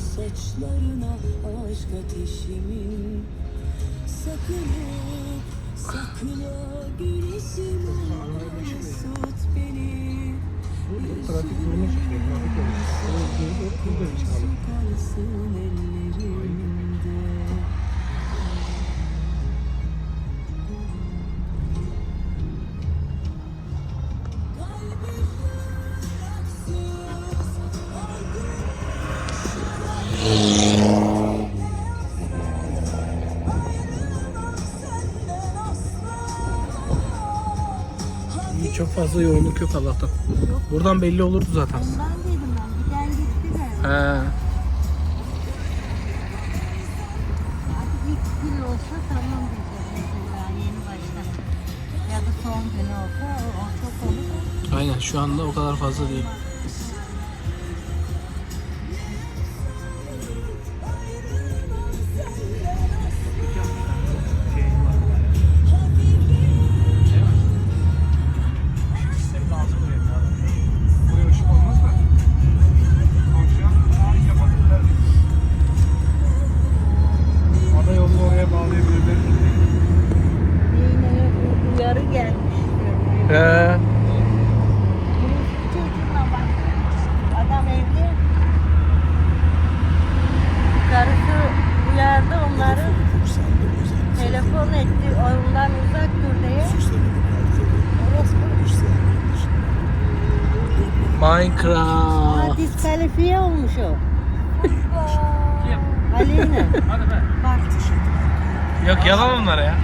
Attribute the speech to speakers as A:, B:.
A: saçlarına aşk ateşimin Sakınıp sakla gülüşümü Tut beni
B: Trafik durumu çıktı. Trafik yolu. Burada bir çıkalım. İyi, Çok fazla yoğunluk yok Allah'tan. Buradan belli olurdu zaten.
C: Ondan dedim ben. Giden gitti de.
B: He.
C: Artık ilk gün olsa tamam diyeceğim mesela yeni başta. Ya da son gün olsa o, o çok olur.
B: Aynen şu anda o kadar fazla değil.
C: Bunun çocuğuna bak. Adam evli. Karısı uyardı onları. Telefon etti. Ondan uzak dur diye. Aa,
B: Minecraft.
C: diskalifiye olmuş o.
D: Kim?
C: Aleyna.
D: Hadi be.
C: Bak
B: Yok yalan onlara ya.